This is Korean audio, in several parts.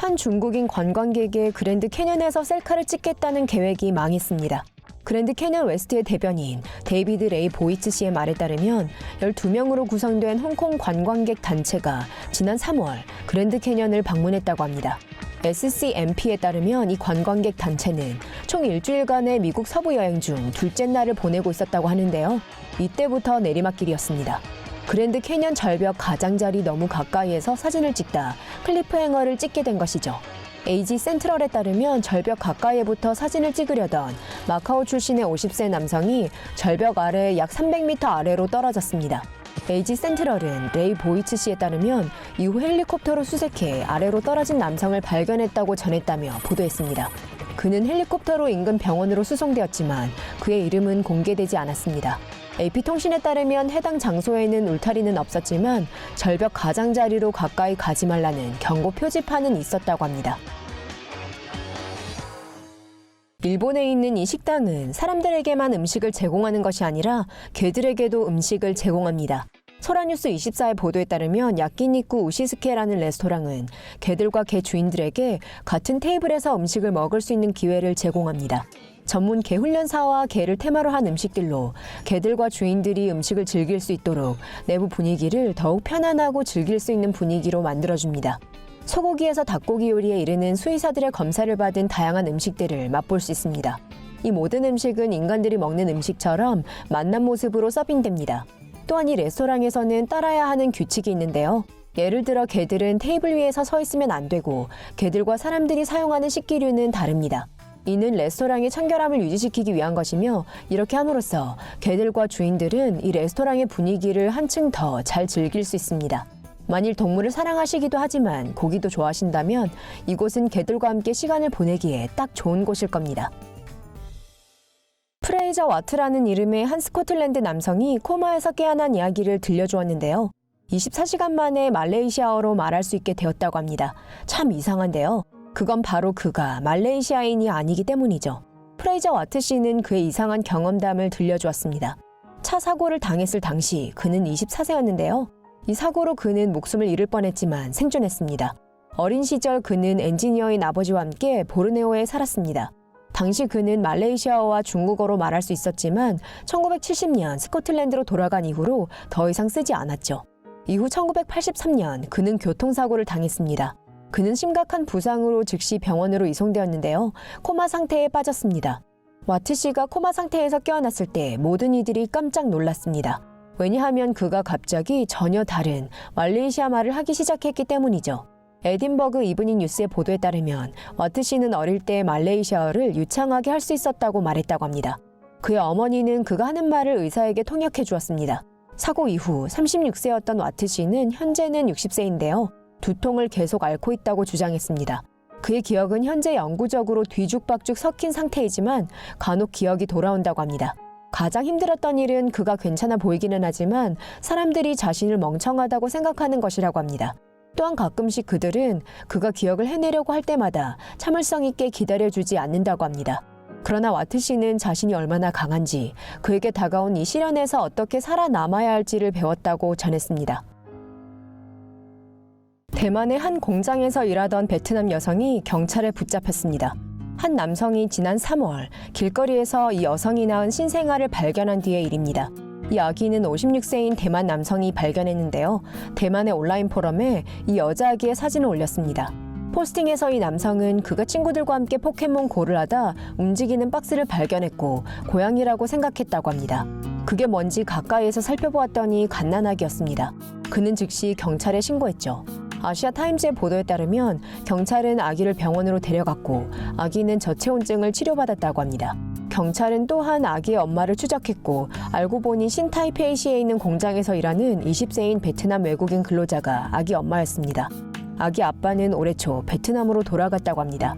한 중국인 관광객의 그랜드 캐년에서 셀카를 찍겠다는 계획이 망했습니다. 그랜드 캐년 웨스트의 대변인 데이비드 레이 보이츠 씨의 말에 따르면 12명으로 구성된 홍콩 관광객 단체가 지난 3월 그랜드 캐년을 방문했다고 합니다. SCMP에 따르면 이 관광객 단체는 총 일주일간의 미국 서부 여행 중 둘째 날을 보내고 있었다고 하는데요. 이때부터 내리막길이었습니다. 그랜드 캐년 절벽 가장자리 너무 가까이에서 사진을 찍다 클리프 행어를 찍게 된 것이죠. AG 센트럴에 따르면 절벽 가까이부터 사진을 찍으려던 마카오 출신의 50세 남성이 절벽 아래 약 300m 아래로 떨어졌습니다. AG 센트럴은 레이 보이츠 씨에 따르면 이후 헬리콥터로 수색해 아래로 떨어진 남성을 발견했다고 전했다며 보도했습니다. 그는 헬리콥터로 인근 병원으로 수송되었지만 그의 이름은 공개되지 않았습니다. AP통신에 따르면 해당 장소에는 울타리는 없었지만 절벽 가장자리로 가까이 가지 말라는 경고 표지판은 있었다고 합니다. 일본에 있는 이 식당은 사람들에게만 음식을 제공하는 것이 아니라 개들에게도 음식을 제공합니다. 소라뉴스 24의 보도에 따르면 야끼니쿠 우시스케라는 레스토랑은 개들과 개 주인들에게 같은 테이블에서 음식을 먹을 수 있는 기회를 제공합니다. 전문 개 훈련사와 개를 테마로 한 음식들로 개들과 주인들이 음식을 즐길 수 있도록 내부 분위기를 더욱 편안하고 즐길 수 있는 분위기로 만들어줍니다. 소고기에서 닭고기 요리에 이르는 수의사들의 검사를 받은 다양한 음식들을 맛볼 수 있습니다. 이 모든 음식은 인간들이 먹는 음식처럼 맛난 모습으로 서빙됩니다. 또한 이 레스토랑에서는 따라야 하는 규칙이 있는데요. 예를 들어 개들은 테이블 위에서 서 있으면 안 되고 개들과 사람들이 사용하는 식기류는 다릅니다. 이는 레스토랑의 청결함을 유지시키기 위한 것이며 이렇게 함으로써 개들과 주인들은 이 레스토랑의 분위기를 한층 더 잘 즐길 수 있습니다. 만일 동물을 사랑하시기도 하지만 고기도 좋아하신다면 이곳은 개들과 함께 시간을 보내기에 딱 좋은 곳일 겁니다. 프레이저 와트라는 이름의 한 스코틀랜드 남성이 코마에서 깨어난 이야기를 들려주었는데요. 24시간 만에 말레이시아어로 말할 수 있게 되었다고 합니다. 참 이상한데요. 그건 바로 그가 말레이시아인이 아니기 때문이죠. 프레이저 와트 씨는 그의 이상한 경험담을 들려주었습니다. 차 사고를 당했을 당시 그는 24세였는데요. 이 사고로 그는 목숨을 잃을 뻔했지만 생존했습니다. 어린 시절 그는 엔지니어인 아버지와 함께 보르네오에 살았습니다. 당시 그는 말레이시아어와 중국어로 말할 수 있었지만 1970년 스코틀랜드로 돌아간 이후로 더 이상 쓰지 않았죠. 이후 1983년 그는 교통사고를 당했습니다. 그는 심각한 부상으로 즉시 병원으로 이송되었는데요. 코마 상태에 빠졌습니다. 와트 씨가 코마 상태에서 깨어났을 때 모든 이들이 깜짝 놀랐습니다. 왜냐하면 그가 갑자기 전혀 다른 말레이시아 말을 하기 시작했기 때문이죠. 에딘버그 이브닝 뉴스의 보도에 따르면 와트 씨는 어릴 때 말레이시아어를 유창하게 할 수 있었다고 말했다고 합니다. 그의 어머니는 그가 하는 말을 의사에게 통역해 주었습니다. 사고 이후 36세였던 와트 씨는 현재는 60세인데요. 두통을 계속 앓고 있다고 주장했습니다. 그의 기억은 현재 영구적으로 뒤죽박죽 섞인 상태이지만 간혹 기억이 돌아온다고 합니다. 가장 힘들었던 일은 그가 괜찮아 보이기는 하지만 사람들이 자신을 멍청하다고 생각하는 것이라고 합니다. 또한 가끔씩 그들은 그가 기억을 해내려고 할 때마다 참을성 있게 기다려주지 않는다고 합니다. 그러나 와트 씨는 자신이 얼마나 강한지 그에게 다가온 이 시련에서 어떻게 살아남아야 할지를 배웠다고 전했습니다. 대만의 한 공장에서 일하던 베트남 여성이 경찰에 붙잡혔습니다. 한 남성이 지난 3월 길거리에서 이 여성이 낳은 신생아를 발견한 뒤의 일입니다. 이 아기는 56세인 대만 남성이 발견했는데요. 대만의 온라인 포럼에 이 여자 아기의 사진을 올렸습니다. 포스팅에서 이 남성은 그가 친구들과 함께 포켓몬 고를 하다 움직이는 박스를 발견했고 고양이라고 생각했다고 합니다. 그게 뭔지 가까이에서 살펴보았더니 갓난아기였습니다. 그는 즉시 경찰에 신고했죠. 아시아 타임즈의 보도에 따르면 경찰은 아기를 병원으로 데려갔고 아기는 저체온증을 치료받았다고 합니다. 경찰은 또한 아기의 엄마를 추적했고 알고 보니 신타이페이시에 있는 공장에서 일하는 20세인 베트남 외국인 근로자가 아기 엄마였습니다. 아기 아빠는 올해 초 베트남으로 돌아갔다고 합니다.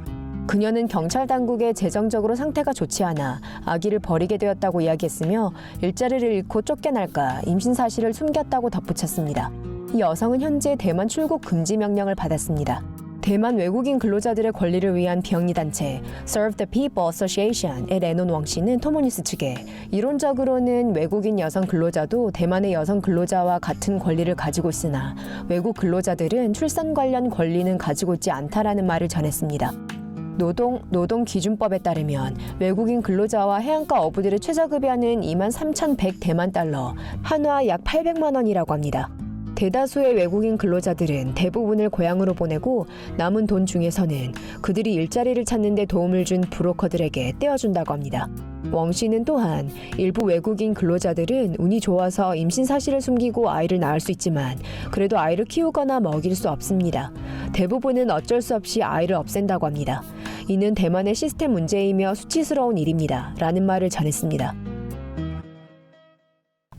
그녀는 경찰 당국에 재정적으로 상태가 좋지 않아 아기를 버리게 되었다고 이야기했으며 일자리를 잃고 쫓겨날까 임신 사실을 숨겼다고 덧붙였습니다. 이 여성은 현재 대만 출국 금지 명령을 받았습니다. 대만 외국인 근로자들의 권리를 위한 비영리 단체 Serve the People Association의 레논 웡 씨는 토모니스 측에 이론적으로는 외국인 여성 근로자도 대만의 여성 근로자와 같은 권리를 가지고 있으나 외국 근로자들은 출산 관련 권리는 가지고 있지 않다라는 말을 전했습니다. 노동 노동 기준법에 따르면 외국인 근로자와 해안가 어부들의 최저급여는 2만 3,100 대만 달러, 한화 약 800만 원이라고 합니다. 대다수의 외국인 근로자들은 대부분을 고향으로 보내고 남은 돈 중에서는 그들이 일자리를 찾는 데 도움을 준 브로커들에게 떼어준다고 합니다. 웡 씨는 또한 일부 외국인 근로자들은 운이 좋아서 임신 사실을 숨기고 아이를 낳을 수 있지만 그래도 아이를 키우거나 먹일 수 없습니다. 대부분은 어쩔 수 없이 아이를 없앤다고 합니다. 이는 대만의 시스템 문제이며 수치스러운 일입니다. 라는 말을 전했습니다.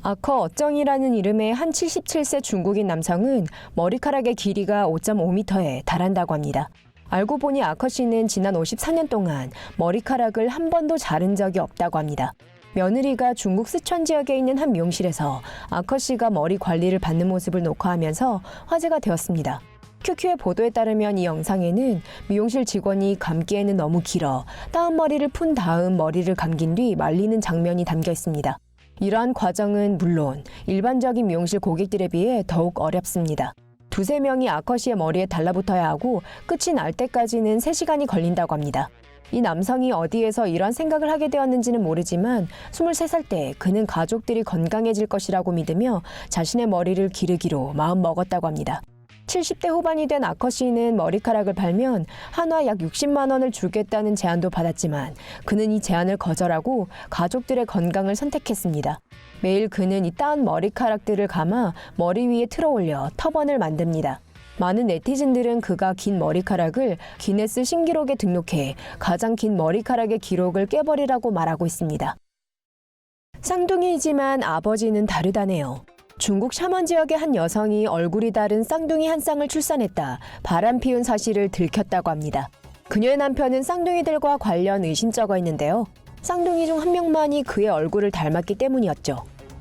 아커 어정이라는 이름의 한 77세 중국인 남성은 머리카락의 길이가 5.5m에 달한다고 합니다. 알고 보니 아커 씨는 지난 54년 동안 머리카락을 한 번도 자른 적이 없다고 합니다. 며느리가 중국 쓰촨 지역에 있는 한 미용실에서 아커 씨가 머리 관리를 받는 모습을 녹화하면서 화제가 되었습니다. QQ의 보도에 따르면 이 영상에는 미용실 직원이 감기에는 너무 길어 따은 머리를 푼 다음 머리를 감긴 뒤 말리는 장면이 담겨 있습니다. 이러한 과정은 물론 일반적인 미용실 고객들에 비해 더욱 어렵습니다. 두세 명이 아커 씨의 머리에 달라붙어야 하고 끝이 날 때까지는 3시간이 걸린다고 합니다. 이 남성이 어디에서 이런 생각을 하게 되었는지는 모르지만 23살 때 그는 가족들이 건강해질 것이라고 믿으며 자신의 머리를 기르기로 마음 먹었다고 합니다. 70대 후반이 된 아커 씨는 머리카락을 팔면 한화 약 60만 원을 주겠다는 제안도 받았지만 그는 이 제안을 거절하고 가족들의 건강을 선택했습니다. 매일 그는 이 따은 머리카락들을 감아 머리 위에 틀어 올려 터번을 만듭니다. 많은 네티즌들은 그가 긴 머리카락을 기네스 신기록에 등록해 가장 긴 머리카락의 기록을 깨버리라고 말하고 있습니다. 쌍둥이이지만 아버지는 다르다네요. 중국 샤먼 지역의 한 여성이 얼굴이 다른 쌍둥이 한 쌍을 출산했다 바람 피운 사실을 들켰다고 합니다. 그녀의 남편은 쌍둥이들과 관련 의심쩍어 있는데요. 쌍둥이 중 한 명만이 그의 얼굴을 닮았기 때문이었죠.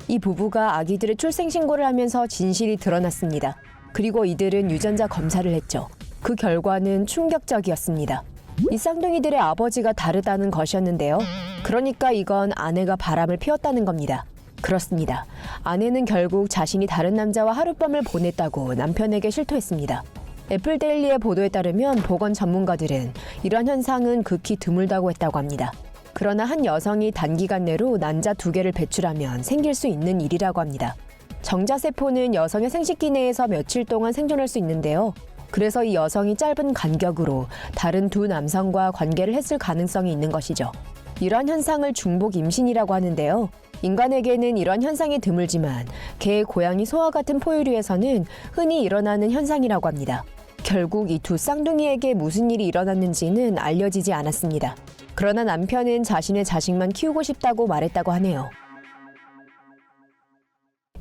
이 부부가 아기들의 출생 신고를 하면서 진실이 드러났습니다. 그리고 이들은 유전자 검사를 했죠. 그 결과는 충격적이었습니다. 이 쌍둥이들의 아버지가 다르다는 것이었는데요. 그러니까 이건 아내가 바람을 피웠다는 겁니다. 그렇습니다. 아내는 결국 자신이 다른 남자와 하룻밤을 보냈다고 남편에게 실토했습니다. 애플데일리의 보도에 따르면 보건 전문가들은 이런 현상은 극히 드물다고 했다고 합니다. 그러나 한 여성이 단기간 내로 난자 두 개를 배출하면 생길 수 있는 일이라고 합니다. 정자세포는 여성의 생식기 내에서 며칠 동안 생존할 수 있는데요. 그래서 이 여성이 짧은 간격으로 다른 두 남성과 관계를 했을 가능성이 있는 것이죠. 이러한 현상을 중복 임신이라고 하는데요. 인간에게는 이런 현상이 드물지만 개, 고양이, 소와 같은 포유류에서는 흔히 일어나는 현상이라고 합니다. 결국 이 두 쌍둥이에게 무슨 일이 일어났는지는 알려지지 않았습니다. 그러나 남편은 자신의 자식만 키우고 싶다고 말했다고 하네요.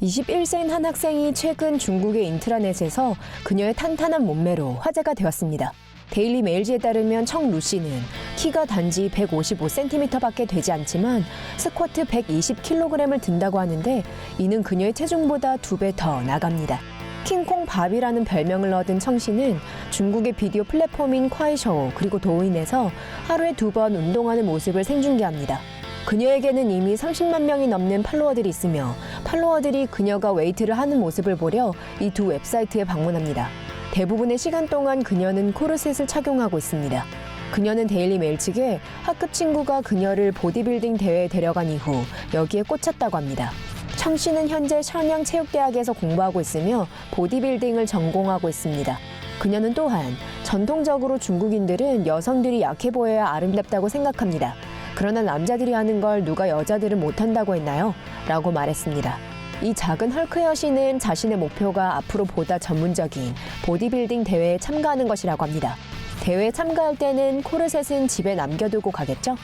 21세인 한 학생이 최근 중국의 인트라넷에서 그녀의 탄탄한 몸매로 화제가 되었습니다. 데일리 메일지에 따르면 청 루씨는 키가 단지 155cm밖에 되지 않지만 스쿼트 120kg을 든다고 하는데 이는 그녀의 체중보다 두 배 더 나갑니다. 킹콩 밥이라는 별명을 얻은 청 씨는 중국의 비디오 플랫폼인 콰이쇼 그리고 도인에서 하루에 두 번 운동하는 모습을 생중계합니다. 그녀에게는 이미 30만 명이 넘는 팔로워들이 있으며 팔로워들이 그녀가 웨이트를 하는 모습을 보려 이 두 웹사이트에 방문합니다. 대부분의 시간 동안 그녀는 코르셋을 착용하고 있습니다. 그녀는 데일리 메일 측에 학급 친구가 그녀를 보디빌딩 대회에 데려간 이후 여기에 꽂혔다고 합니다. 청 씨는 현재 션양 체육대학에서 공부하고 있으며 보디빌딩을 전공하고 있습니다. 그녀는 또한 전통적으로 중국인들은 여성들이 약해 보여야 아름답다고 생각합니다. 그러나 남자들이 하는 걸 누가 여자들은 못한다고 했나요? 라고 말했습니다. 이 작은 헐크 여신은 자신의 목표가 앞으로 보다 전문적인 보디빌딩 대회에 참가하는 것이라고 합니다. 대회에 참가할 때는 코르셋은 집에 남겨두고 가겠죠?